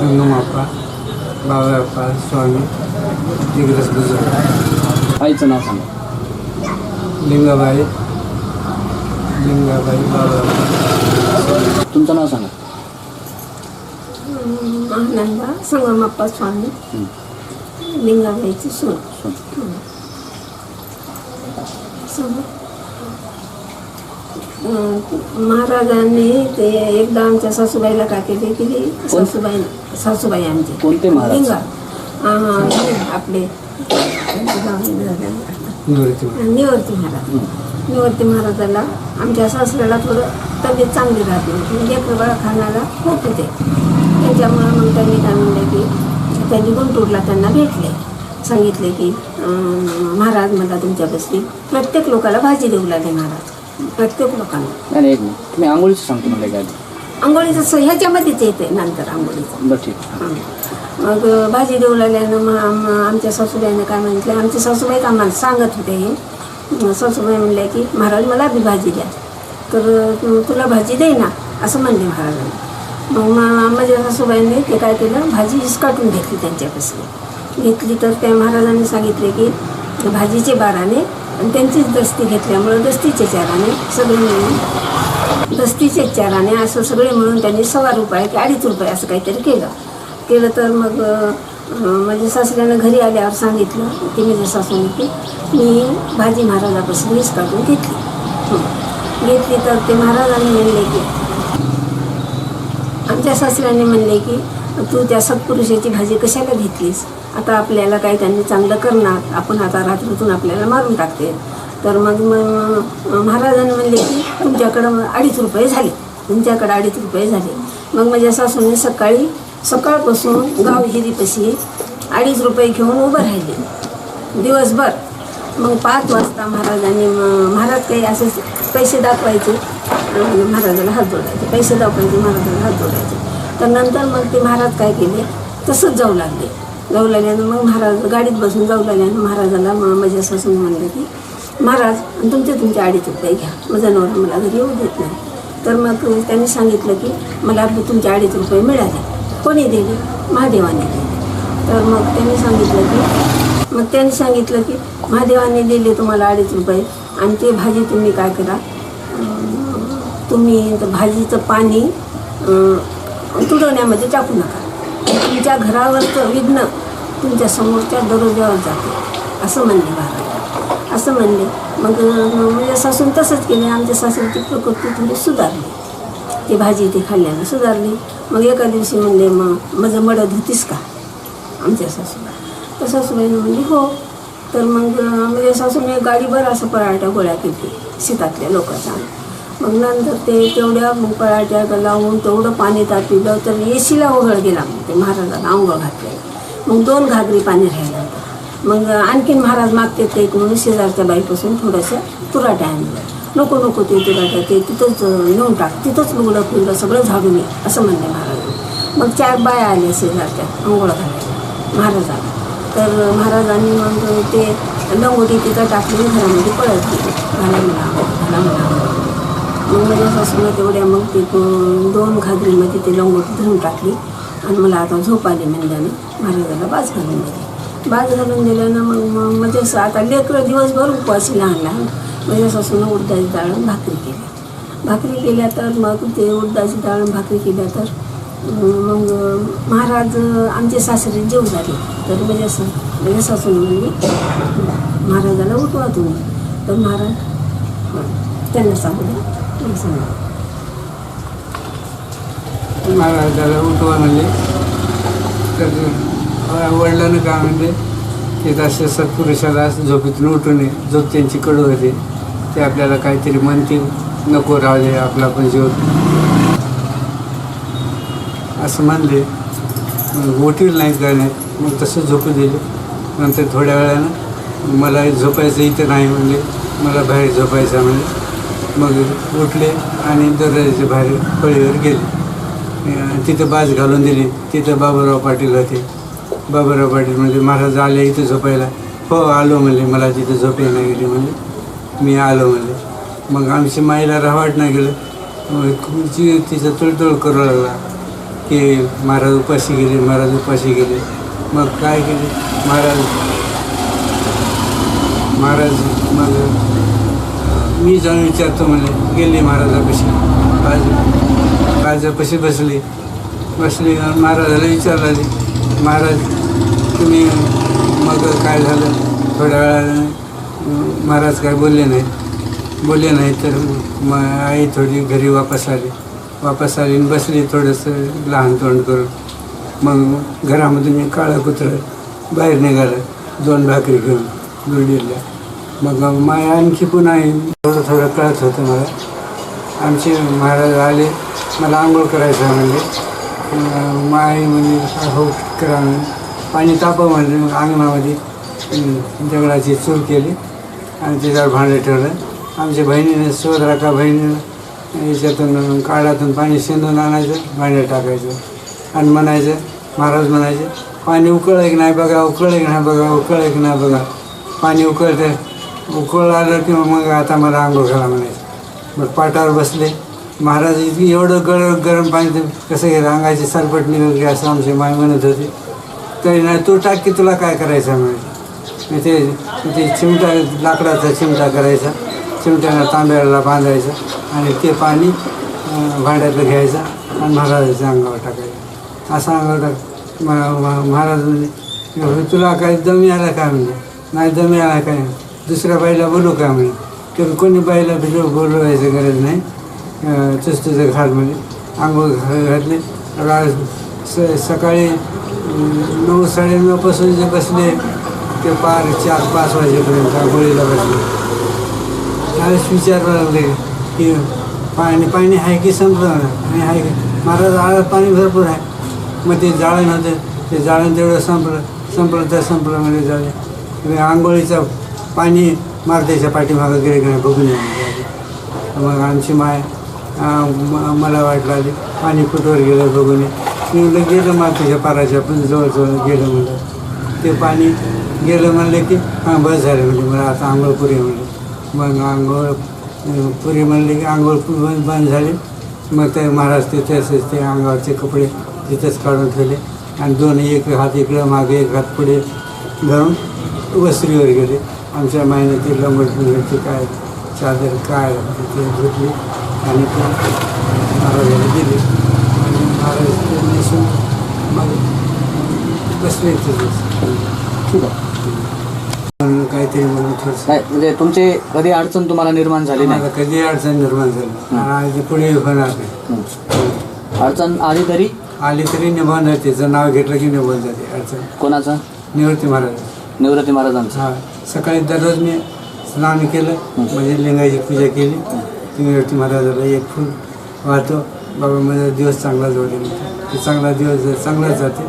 संगमाप्पा बाबाप्पा स्वामी दिग्रस बुजुर्ग. आईचं नाव सांगा. लिंगाबाई लिंगाबाई बाबाप्पा तुमचं नाव सांगा. आनंदा संगमप्पा स्वामी. लिंगाबाईची सून. सून. महाराजांनी ते एकदा आमच्या सासूबाईला काय केले की सासूबाई सासूबाई आमची. कोणते महाराज? आपले. निवर्ती महाराज. निवर्ती महाराजाला आमच्या सासऱ्याला थोडं तब्येत चांगली राहते. म्हणजे प्रबळ खाण्याला खूप होते. त्याच्यामुळं मग त्यांनी काय म्हणले की त्यांनी गुंटूरला त्यांना भेटले. सांगितले की महाराज मला तुमच्यापाशी प्रत्येक लोकाला भाजी देऊ लागले महाराज. प्रत्येक लोकांना नाही नाही एक मिनिट. तुम्ही आंघोळीचं सांगतो मला काय आंघोळीचं स- ह्याच्यामध्येच येते नंतर आंघोळीचं. बरं ठीक हां. मग भाजी देऊ लागल्यानं मग आम आमच्या सासूबाईने काय म्हटलं आमच्या सासूबाई आम्हाला सांगत होते हे. मग सासूबाई म्हणल्या की महाराज मला बी भाजी द्या. तर तू- तुला भाजी दे ना असं म्हणले महाराजांनी. मग मा- माझ्या सासूबाईंनी ते काय केलं भाजी हिसकाटून घेतली त्यांच्यापासून घेतली तर त्या महाराजांनी सांगितले की भाजीचे बाराने आणि त्यांचीच दस्ती घेतल्यामुळं दस्तीचे चाराने सगळे मिळून दस्तीचे चाराने असं सगळे मिळून त्यांनी सव्वा रुपये की अडीच रुपये असं काहीतरी केलं. केलं तर मग माझ्या सासऱ्यानं घरी आल्यावर सांगितलं की मी सासूने की मी भाजी महाराजापासून वीज काढून घेतली. घेतली तर ते महाराजांनी म्हणले की आमच्या सासऱ्याने म्हणले की तू त्या सत्पुरुषाची भाजी कशाला घेतलीस? आता आपल्याला काही त्यांनी चांगलं करणार? आपण आता रात्रीतून आपल्याला मारून टाकते. तर मग मग महाराजांनी म्हणले की तुमच्याकडं अडीच रुपये झाले. तुमच्याकडं अडीच रुपये झाले. मग माझ्या सासूने सकाळी सकाळपासून गावहिरीपाशी अडीच रुपये घेऊन उभं राहिले. दिवसभर. मग पाच वाजता महाराजांनी महाराज काही असे पैसे दाखवायचे. महाराजाला हात जोडायचे. पैसे दाखवायचे महाराजाला हात जोडायचे. तर नंतर मग ते महाराज काय केले? तसंच जाऊ लागले. जाऊ लागल्यानं मग महाराज गाडीत बसून जाऊ लागल्यानं महाराजाला मग माझ्या सासून म्हणलं की महाराज तुमचे तुमचे अडीच रुपये घ्या. माझा नवरा मला घरी येऊ देत नाही. तर मग त्यांनी सांगितलं की मला तुमच्या तुमचे अडीच रुपये मिळाले. कोणी दिले? महादेवाने दिले. तर मग त्यांनी सांगितलं की मग त्यांनी सांगितलं की महादेवाने दिले तुम्हाला अडीच रुपये आणि ते भाजी तुम्ही काय करा? तुम्ही तर भाजीचं पाणी तुडवण्यामध्ये टाकू नका. तुमच्या घरावरचं विघ्न तुमच्या समोरच्या दरोज्यावर जाते. असं म्हणले महाराज असं म्हणले. मग म्हणजे सासून तसंच केलं. आमच्या सासूची प्रकृती म्हणजे थोडी सुधारली. ती भाजी ती खाल्ल्यानं सुधारली. मग एका दिवशी म्हणले मग माझं मडद होतीस का? आमच्या सासूला तर सासूबाईनं म्हणली हो. तर मग म्हणजे माझ्या सासूने गाडीभर असं पराठ्या गोळ्या केली. शेतातल्या लोकांचा मग नंतर ते तेवढ्या मुकळाच्या लावून तेवढं पाणी तापवलं तर येशीला ओघळ गेला. मग ते महाराजाला आंघोळ घातले. मग दोन घागरी पाणी राहिलं होतं. मग आणखीन महाराज मागते ते एक म्हणून शेजारच्या बाईपासून थोडंसं तुराट्या आणलं नको नको ते तुराट्या ते तिथंच नेऊन टाक. तिथंच लुगडं फुगडं सगळं झाडून ये असं म्हणले महाराज. मग चार बाया आल्या शेजारच्या आंघोळ घालायला. महाराजाला तर महाराजांनी मग ते लंगोटी तिथं टाकली घरामध्ये पळत गेली. घाला म्हणा घाला म्हणा मग माझ्या सासूनं तेवढ्या मग ते दोन घागरीमध्ये ते लंगोट धरून टाकली. आणि मला आता झोप आली म्हणल्यानं महाराजाला बाज घालून दिली. बाज घालून दिल्यानं मग मग म्हणजे असं आता लेकरं दिवसभर उपवासी लहान लहान माझ्या म्हणजे सासूनं उडदाची डाळ भाकरी केली भाकरी केल्या तर मग ते उडदाची डाळ भाकरी केल्या तर मग महाराज आमचे सासरे जेव झाले. तर माझ्या सा माझ्या सासून म्हणजे, म्हणजे महाराजाला उठवा तुम्ही. तर महाराज त्यांना सांगू द्या. महाराजाला उठवा म्हणले. तर वडिलांना काय म्हणले की तसे सत्पुरुषाला झोपेतून उठून झोप त्यांची कडू होते. ते आपल्याला काहीतरी म्हणतील. नको राहू आपला पण जीव. असं म्हणले. उठील नाही काय मग तसं झोपू दिले. नंतर थोड्या वेळानं मला झोपायचं इथं नाही म्हणले. मला बाहेर झोपायचं म्हणजे मग उठले आणि दर्जाच्या बाहेर फळीवर गेले. तिथं बाज घालून दिली. तिथं बाबूराव पाटील होते. बाबूराव पाटील म्हणजे महाराज आले इथं झोपायला. हो आलो म्हणले. मला तिथं झोप नाही गेली म्हणजे मी आलो म्हणले. मग आमची माईला रहावाट नाही गेलं. मग ती तुळतुळ करू लागला की महाराज उपाशी गेले महाराज उपाशी गेले. मग काय केले? महाराज महाराज मग मी जाऊन विचारतो म्हणले गेले महाराजापाशी बाजू राजापाशी बसले? बसले आणि महाराजाला विचारला महाराज तुम्ही मग काय झालं? थोड्या वेळाने महाराज काय बोलले नाही बोलले नाही तर मग आई थोडी घरी वापस आली. वापस आली आणि बसली थोडंसं लहान तोंड करून. मग घरामधून मी काळं कुत्रं बाहेर निघालं दोन भाकरी घेऊन बिल्डिंगला मग माय आणखी पुन्हा थोडं थोडं कळत होतं मला. आमचे महाराज आले. मला आंघोळ करायचं म्हणजे अं, माय म्हणजे हो करा पाणी तापं म्हणजे मग अंगणामध्ये अं, दगडाची केली आणि त्याच्यावर भांडे ठेवलं. आमच्या बहिणीने सोदरा का बहिणीनं. याच्यातून काळातून पाणी शेंदून आणायचं भांडे टाकायचं. आणि म्हणायचं महाराज म्हणायचे पाणी उकळलं की नाही बघा उकळलं की नाही बघा उकळलं की नाही बघा. पाणी उकळतं उकळ आलं की मग आता मला आंघोळ घाला म्हणायचं. मग पाटावर बसले. महाराज इतकी एवढं गरम गरम पाणी ते कसं गेलं रांगायचे सरपट निघत असं आमची माय म्हणत होती. तरी नाही तू टाक की तुला काय करायचं? म्हणायचं. ते ते चिमटा लाकडाचा चिमटा करायचा. चिमट्याला तांब्याला बांधायचं आणि ते पाणी भांड्यातलं घ्यायचं आणि महाराजाच्या अंगावर टाकायचं. असं अंगावर टाक महाराज म्हणजे तुला काय दमी आला काय म्हणजे नाही दमी आला काय दुसऱ्या बाईला बोलू का म्हणे तर कोणी बाईला बिलो बोलवायची गरज नाही. चुस्तीचं तुझं आंघोळ घा- घातले. स सकाळी नऊ साडेनऊपासून जे बसले ते पार चार पाच वाजेपर्यंत आंघोळीला बसले. त्यावेळेस विचारायला लागले की पाणी पाणी आहे की संपलं आणि आहे की? महाराज आळ्यात पाणी भरपूर आहे. मग ते जाळण होतं ते जाळण तेवढं संपलं. संपलं तर संपलं म्हणजे जाळे. आंघोळीचा पाणी मारत्याच्या पाठीमागं गेले बघून येऊन मग आमची माय म- मला वाटलं आली पाणी कुठवर गेलं बघून येऊन म्हणलं गेलं मातीच्या पाराच्या पण जवळजवळ गेलं म्हणलं. ते पाणी गेलं म्हणलं की हां बस झालं म्हणजे मला आता आंघोळ पुरी म्हणले. मग आंघोळ पुरी म्हणले की आंघोळ बंद बंद झाली. मग ते महाराज ते तसेच ते अंगावरचे कपडे तिथंच काढून ठेवले. आणि दोन एक हात इकडं मागे एक हात पुढे धरून वस्त्रीवर गेले. आमच्या लंगोट ते काय चादर काय ते घेतली आणि ते महाराजाला दिली. आणि महाराज ते नेसून मग बसले ठीक आहे. म्हणून काहीतरी म्हणून थोडंसं नाही म्हणजे तुमचे कधी अडचण तुम्हाला निर्माण झाली नाही? मला कधी अडचण निर्माण झाली आणि आज पुढे होणार नाही. अडचण आली तरी? आली तरी निभावून जाते नाव घेतलं की निभावून जाते अडचण. कोणाचं? निवृत्ती महाराज. निवृत्ती महाराजांचं. हा. सकाळी दररोज मी स्नान केलं म्हणजे लिंगाची पूजा केली. की महाराजाला एक फूल वाहतो. बाबा माझा दिवस चांगला जाऊ दे ते चांगला दिवस चांगलाच जाते